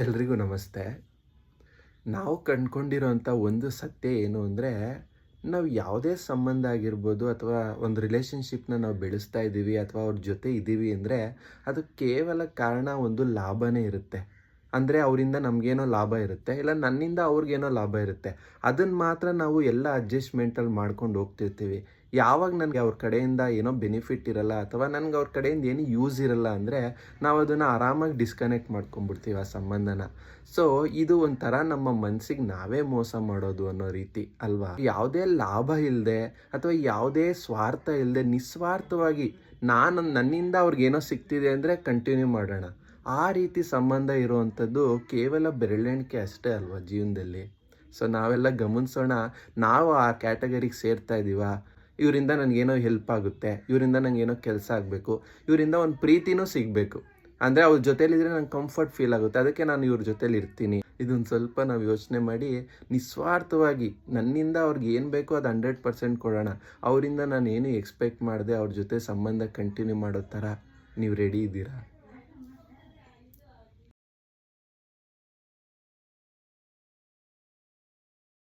ಎಲ್ರಿಗೂ ನಮಸ್ತೆ. ನಾವು ಕಂಡ್ಕೊಂಡಿರೋಂಥ ಒಂದು ಸತ್ಯ ಏನು ಅಂದರೆ, ನಾವು ಯಾವುದೇ ಸಂಬಂಧ ಆಗಿರ್ಬೋದು ಅಥವಾ ಒಂದು ರಿಲೇಷನ್ಶಿಪ್ನ ನಾವು ಬೆಳೆಸ್ತಾ ಇದ್ದೀವಿ ಅಥವಾ ಅವ್ರ ಜೊತೆ ಇದ್ದೀವಿ ಅಂದರೆ, ಅದು ಕೇವಲ ಕಾರಣ ಒಂದು ಲಾಭನೇ ಇರುತ್ತೆ. ಅಂದರೆ ಅವರಿಂದ ನಮಗೇನೋ ಲಾಭ ಇರುತ್ತೆ, ಇಲ್ಲ ನನ್ನಿಂದ ಅವ್ರಿಗೇನೋ ಲಾಭ ಇರುತ್ತೆ. ಅದನ್ನು ಮಾತ್ರ ನಾವು ಎಲ್ಲ ಅಡ್ಜಸ್ಟ್ಮೆಂಟಲ್ಲಿ ಮಾಡ್ಕೊಂಡು ಹೋಗ್ತಿರ್ತೀವಿ. ಯಾವಾಗ ನನಗೆ ಅವ್ರ ಕಡೆಯಿಂದ ಏನೋ ಬೆನಿಫಿಟ್ ಇರಲ್ಲ, ಅಥವಾ ನನಗೆ ಅವ್ರ ಕಡೆಯಿಂದ ಏನು ಯೂಸ್ ಇರಲ್ಲ ಅಂದರೆ ನಾವು ಅದನ್ನು ಆರಾಮಾಗಿ ಡಿಸ್ಕನೆಕ್ಟ್ ಮಾಡ್ಕೊಂಡ್ಬಿಡ್ತೀವಿ ಆ ಸಂಬಂಧನ. ಸೊ ಇದು ಒಂಥರ ನಮ್ಮ ಮನಸ್ಸಿಗೆ ನಾವೇ ಮೋಸ ಮಾಡೋದು ಅನ್ನೋ ರೀತಿ, ಅಲ್ವಾ? ಯಾವುದೇ ಲಾಭ ಇಲ್ಲದೆ ಅಥವಾ ಯಾವುದೇ ಸ್ವಾರ್ಥ ಇಲ್ಲದೆ ನಿಸ್ವಾರ್ಥವಾಗಿ ನಾನು ನನ್ನಿಂದ ಅವ್ರಿಗೇನೋ ಸಿಗ್ತಿದೆ ಅಂದರೆ ಕಂಟಿನ್ಯೂ ಮಾಡೋಣ. ಆ ರೀತಿ ಸಂಬಂಧ ಇರುವಂಥದ್ದು ಕೇವಲ ಬೆರಳೆಣಿಕೆ ಅಷ್ಟೇ ಅಲ್ವಾ ಜೀವನದಲ್ಲಿ? ಸೊ ನಾವೆಲ್ಲ ಗಮನಿಸೋಣ, ನಾವು ಆ ಕ್ಯಾಟಗರಿಗೆ ಸೇರ್ತಾ ಇದ್ದೀವ ಇವರಿಂದ ನನಗೇನೋ ಹೆಲ್ಪ್ ಆಗುತ್ತೆ, ಇವರಿಂದ ನನಗೇನೋ ಕೆಲಸ ಆಗಬೇಕು, ಇವರಿಂದ ಒಂದು ಪ್ರೀತಿನೂ ಸಿಗಬೇಕು. ಅಂದರೆ ಅವ್ರ ಜೊತೇಲಿದ್ರೆ ನಂಗೆ ಕಂಫರ್ಟ್ ಫೀಲ್ ಆಗುತ್ತೆ, ಅದಕ್ಕೆ ನಾನು ಇವ್ರ ಜೊತೇಲಿ ಇರ್ತೀನಿ. ಇದೊಂದು ಸ್ವಲ್ಪ ನಾವು ಯೋಚನೆ ಮಾಡಿ, ನಿಸ್ವಾರ್ಥವಾಗಿ ನನ್ನಿಂದ ಅವ್ರಿಗೆ ಏನು ಬೇಕೋ ಅದು ಹಂಡ್ರೆಡ್ ಪರ್ಸೆಂಟ್ ಕೊಡೋಣ. ಅವರಿಂದ ನಾನು ಏನು ಎಕ್ಸ್ಪೆಕ್ಟ್ ಮಾಡಿದೆ ಅವ್ರ ಜೊತೆ ಸಂಬಂಧ ಕಂಟಿನ್ಯೂ ಮಾಡೋ ಥರ ನೀವು ರೆಡಿ ಇದ್ದೀರಾ?